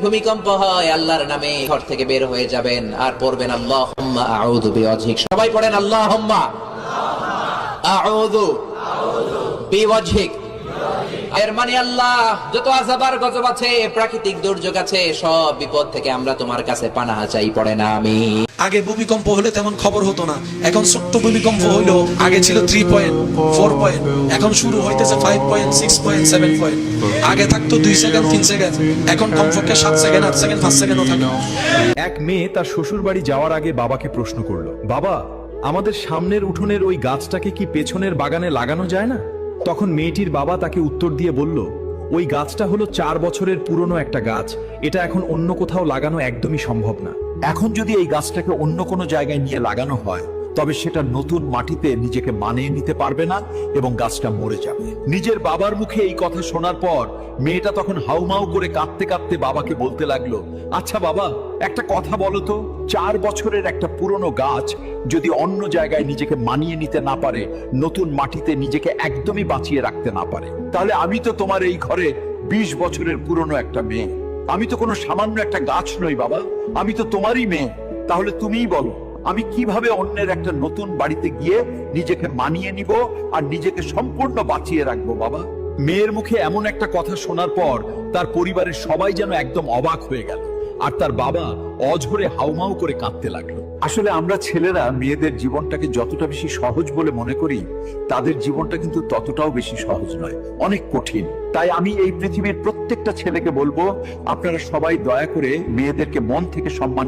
ভূমিকম্প হয়, আল্লাহর নামে ঘর থেকে বের হয়ে যাবেন, আর পড়বেন আল্লাহ বিওয়াজহিক সবাই পড়েন আল্লাহ আউযু বিওয়াজহিক। এর মানে আল্লাহ যত আযাবার গজব আছে প্রাকৃতিক দুর্যোগ আছে সব বিপদ থেকে আমরা তোমার কাছে পানাহা চাই পড়ে না আমি। আগে ভূমিকম্প হলে তেমন খবর হতো না। এখন ছোট্ট ভূমিকম্প হইল আগে ছিল থ্রি পয়েন্ট ফোর পয়েন্ট এখন শুরু হইতেছে five point six point seven point আগে থাকতো দুই সেকেন্ড তিন সেকেন্ড এখন কমপক্ষে সাত সেকেন্ড আট সেকেন্ড পাঁচ সেকেন্ডও থাকে। এক মেয়ে তার শ্বশুর বাড়ি যাওয়ার আগে বাবাকে প্রশ্ন করল বাবা আমাদের সামনের উঠোনের ওই গাছটাকে কি পেছনের বাগানে লাগানো যায় না? তখন মেয়েটির বাবা তাকে উত্তর দিয়ে বলল, ওই গাছটা হলো চার বছরের পুরনো একটা গাছ। এটা এখন অন্য কোথাও লাগানো একদমই সম্ভব না। এখন যদি এই গাছটাকে অন্য কোনো জায়গায় নিয়ে লাগানো হয় তবে সেটা নতুন মাটিতে নিজেকে মানিয়ে নিতে পারবে না এবং গাছটা মরে যাবে। নিজের বাবার মুখে এই কথা শোনার পর মেয়েটা তখন হাউমাউ করে কাঁদতে কাঁদতে বাবাকে বলতে লাগল আচ্ছা বাবা, একটা কথা বলো তো, চার বছরের একটা পুরনো গাছ যদি অন্য জায়গায় নিজেকে মানিয়ে নিতে না পারে, নতুন মাটিতে নিজেকে একদমই বাঁচিয়ে রাখতে না পারে, তাহলে আমি তো তোমার এই ঘরে বিশ বছরের পুরনো একটা মেয়ে। আমি তো কোনো সামান্য একটা গাছ নই বাবা, আমি তো তোমারই মেয়ে, তাহলে তুমিই বলো। আমি কীভাবে অন্যের একটা নতুন বাড়িতে গিয়ে নিজেকে মানিয়ে নিব আর নিজেকে সম্পূর্ণ বাঁচিয়ে রাখব, বাবা? মেয়ের মুখে এমন একটা কথা শোনার পর তার পরিবারের সবাই যেন একদম অবাক হয়ে গেল আর তার বাবা অঝরে হাউমাউ করে কাঁদতে লাগল। আসলে আমরা ছেলেরা মেয়েদের জীবনটাকে যতটা বেশি সহজ বলে মনে করি, তাদের জীবনটা কিন্তু ততটাও বেশি সহজ নয়, অনেক কঠিন। তাই আমি এই পৃথিবীর প্রত্যেকটা ছেলেকে বলব, আপনারা সবাই দয়া করে মেয়েদেরকে মন থেকে সম্মান